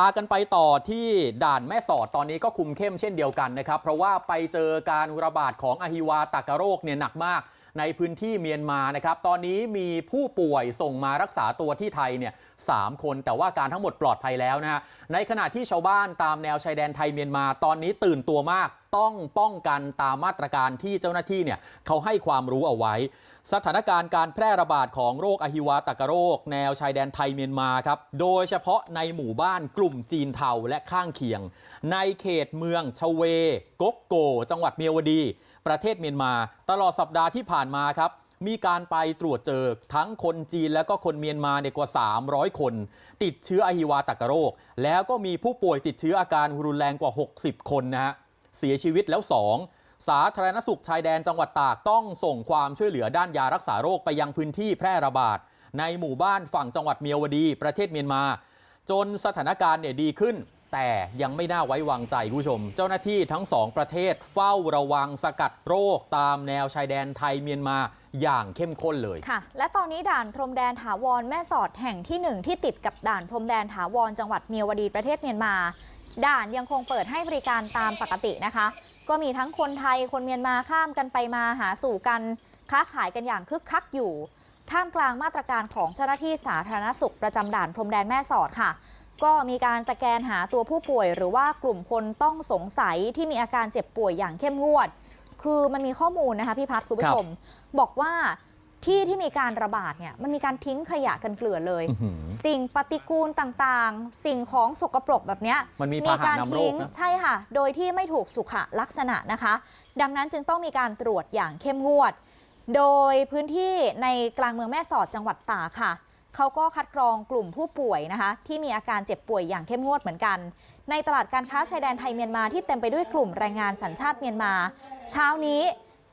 พากันไปต่อที่ด่านแม่สอดตอนนี้ก็คุมเข้มเช่นเดียวกันนะครับ เพราะว่าไปเจอการระบาดของอหิวาตากโรคเนี่ยหนักมาก ในพื้นที่เมียนมานะครับ ตอนนี้มีผู้ป่วยส่งมารักษาตัวที่ไทยเนี่ยสามคน แต่ว่าการทั้งหมดปลอดภัยแล้วนะฮะ ในขณะที่ชาวบ้านตามแนวชายแดนไทยเมียนมา ตอนนี้ตื่นตัวมากต้องป้องกันตามมาตรการที่เจ้าหน้าที่เนี่ยเขาให้ความรู้เอาไว้ สถานการณ์การแพร่ระบาดของโรคอหิวาตกโรค แนวชายแดนไทยเมียนมาครับ โดยเฉพาะในหมู่บ้านกลุ่มจีนเทาและข้างเคียง ในเขตเมืองชเว กกโก จังหวัดเมียวดี ประเทศเมียนมา ตลอดสัปดาห์ที่ผ่านมาครับมีการไปตรวจเจอทั้งคนจีนและก็คนเมียนมาเนี่ยกว่า 300 คน ติดเชื้ออหิวาตกโรค แล้วก็มีผู้ป่วยติดเชื้ออาการรุนแรงกว่า 60 คนนะฮะเสียชีวิตแล้ว 2 สาธารณสุขชายแดนจังหวัดตากต้องส่งความช่วยเหลือด้านยารักษาโรคไปยังพื้นที่แพร่ระบาด ในหมู่บ้านฝั่งจังหวัดเมียวดี ประเทศเมียนมา จนสถานการณ์เนี่ยดีขึ้น แต่ยังไม่น่าไว้วางใจคุณผู้ชม เจ้าหน้าที่ทั้งสองประเทศเฝ้าระวังสกัดโรคตามแนวชายแดนไทยเมียนมาอย่างเข้มข้นเลยค่ะ และตอนนี้ด่านพรมแดนถาวรแม่สอดแห่งที่หนึ่งที่ติดกับด่านพรมแดนถาวรจังหวัดเมียวดีประเทศเมียนมา ด่านยังคงเปิดให้บริการตามปกตินะคะ ก็มีทั้งคนไทยคนเมียนมาข้ามกันไปมาหาสู่กันค้าขายกันอย่างคึกคักอยู่ท่ามกลางมาตรการของเจ้าหน้าที่สาธารณสุขประจำด่านพรมแดนแม่สอดค่ะ ก็มีการสแกนหาตัวผู้ป่วย หรือว่ากลุ่มคนต้องสงสัยที่มีอาการเจ็บป่วยอย่างเข้มงวด คือมันมีข้อมูลนะคะพี่พัฒน์คุณผู้ชม บอกว่าที่ที่มีการระบาดเนี่ยมันมีการทิ้งขยะกันเกลื่อนเลยอื้อหือสิ่งปฏิกูลต่างๆ สิ่งของสกปรกแบบเนี้ยมันมีพาหะการนำโรคทิ้งนะใช่ค่ะ โดยที่ไม่ถูกสุขลักษณะนะคะ ดังนั้นจึงต้องมีการตรวจอย่างเข้มงวด โดยพื้นที่ในกลางเมืองแม่สอดจังหวัดตากค่ะ เขาก็คัดกรองกลุ่มผู้ป่วยนะคะ ที่มีอาการเจ็บป่วยอย่างเข้มงวดเหมือนกัน ในตลาดการค้าชายแดนไทยเมียนมาที่เต็มไปด้วยกลุ่มแรงงานสัญชาติเมียนมา เช้านี้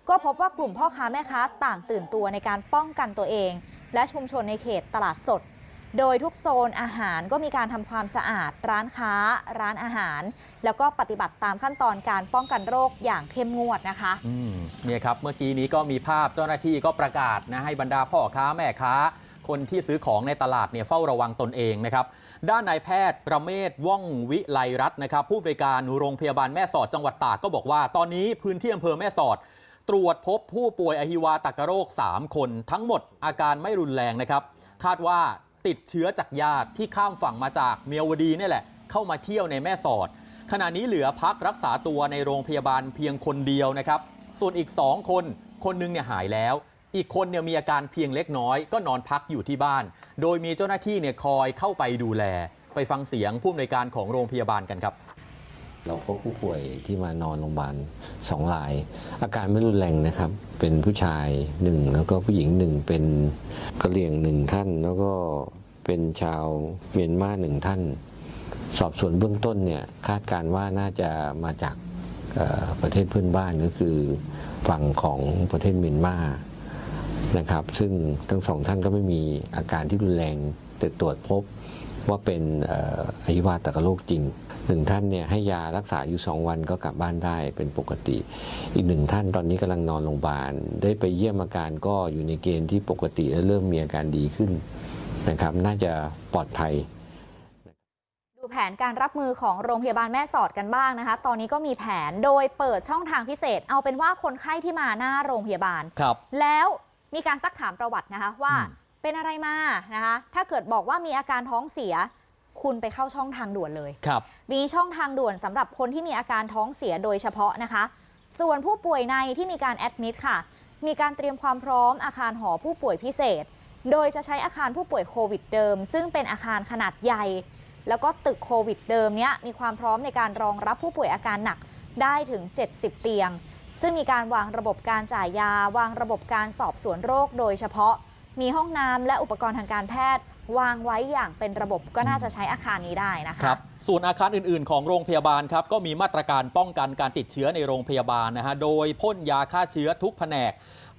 ก็พบว่ากลุ่มพ่อค้าแม่ค้าต่างตื่นตัวในการป้องกันตัวเอง และชุมชนในเขตตลาดสด โดยทุกโซนอาหารก็มีการทำความสะอาด ร้านค้า ร้านอาหาร แล้วก็ปฏิบัติตามขั้นตอนการป้องกันโรคอย่างเข้มงวดนะคะอืมเนี่ยครับเมื่อกี้นี้ก็มีภาพเจ้าหน้าที่ก็ประกาศนะให้บรรดาพ่อค้าแม่ค้า คนที่ซื้อของในตลาดเนี่ยเฝ้าระวังตนเองนะครับด้านนายแพทย์ประเมศว่องวิไลรัตน์นะครับผู้บริการโรงพยาบาลแม่สอดจังหวัดตากก็บอกว่า ตอนนี้พื้นที่อำเภอแม่สอด ตรวจพบผู้ป่วยอหิวาตกโรค 3 คน ทั้งหมดอาการไม่รุนแรงนะครับ คาดว่าติดเชื้อจากญาติที่ข้ามฝั่งมาจากเมียวดีนี่แหละ เข้ามาเที่ยวในแม่สอด ขณะนี้เหลือพักรักษาตัวในโรงพยาบาลเพียงคนเดียวนะครับ ส่วนอีก 2 คน คนหนึงเนี่ยหายแล้ว อีกคนเนี่ยมีอาการเพียงเล็กน้อย ก็นอนพักอยู่ที่บ้าน โดยมีเจ้าหน้าที่เนี่ยคอยเข้าไปดูแล ไปฟังเสียงผู้อำนวยการของโรงพยาบาลกันครับ เราพบผู้ป่วยที่มานอนโรงพยาบาลสองราย อาการไม่รุนแรงนะครับ เป็นผู้ชายหนึ่งแล้วก็ผู้หญิงหนึ่งเป็นกะเหรี่ยงหนึ่งท่าน แล้วก็เป็นชาวเมียนมาหนึ่งท่าน สอบสวนเบื้องต้นเนี่ยคาดการณ์ว่าน่าจะมาจากประเทศเพื่อนบ้านก็คือฝั่งของประเทศเมียนมา นะครับ ซึ่งทั้งสองท่านก็ไม่มีอาการที่รุนแรงแต่ตรวจพบว่าเป็นเอ่ออหิวาตกโรคจริงหนึ่งท่านเนี่ยให้ยารักษาอยู่ 2 วันก็กลับบ้านได้เป็นปกติ อีกหนึ่งท่านตอนนี้กำลังนอนโรงพยาบาล ได้ไปเยี่ยมอาการก็อยู่ในเกณฑ์ที่ปกติและเริ่มมีอาการดีขึ้นนะครับ น่าจะปลอดภัยดูแผนการรับมือของโรงพยาบาลแม่สอดกันบ้างนะคะ ตอนนี้ก็มีแผนโดยเปิดช่องทางพิเศษ เอาเป็นว่าคนไข้ที่มาหน้าโรงพยาบาลครับแล้ว มีการซักถามประวัตินะคะว่าอืมเป็นอะไรมานะคะถ้าเกิดบอกว่ามีอาการท้องเสีย คุณไปเข้าช่องทางด่วนเลยครับมีช่องทางด่วนสำหรับคนที่มีอาการท้องเสียโดยเฉพาะนะคะ ส่วนผู้ป่วยในที่มีการแอดมิดค่ะ มีการเตรียมความพร้อมอาคารหอผู้ป่วยพิเศษ โดยจะใช้อาคารผู้ป่วยโควิดเดิม ซึ่งเป็นอาคารขนาดใหญ่ แล้วก็ตึกโควิดเดิมเนี้ยมีความพร้อมในการรองรับผู้ป่วยอาการหนักได้ถึง 70 เตียง ซึ่งมีการวางระบบการจ่ายยา วางระบบการสอบสวนโรคโดยเฉพาะ มีห้องน้ำและอุปกรณ์ทางการแพทย์ วางไว้อย่างเป็นระบบก็น่าจะใช้อาคารนี้ได้นะคะครับ ส่วนอาคารอื่น ๆ ของโรงพยาบาลครับก็มีมาตรการป้องกันการติดเชื้อในโรงพยาบาลนะฮะโดยพ่นยาฆ่าเชื้อทุกแผนก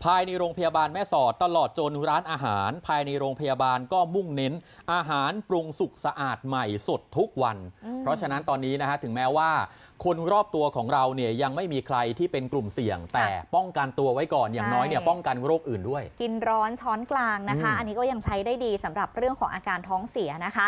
ภายในโรงพยาบาลแม่สอดตลอดจนร้านอาหาร ภายในโรงพยาบาลก็มุ่งเน้น อาหารปรุงสุกสะอาดใหม่สดทุกวันอืมเพราะฉะนั้นตอนนี้นะฮะถึงแม้ว่า คนรอบตัวของเราเนี่ยยังไม่มีใครที่เป็นกลุ่มเสี่ยง แต่ป้องกันตัวไว้ก่อนอย่างน้อยเนี่ยป้องกันโรคอื่นด้วย กินร้อนช้อนกลางนะคะ อืม อันนี้ก็ยังใช้ได้ดีสำหรับเรื่องของอาการท้องเสียนะคะ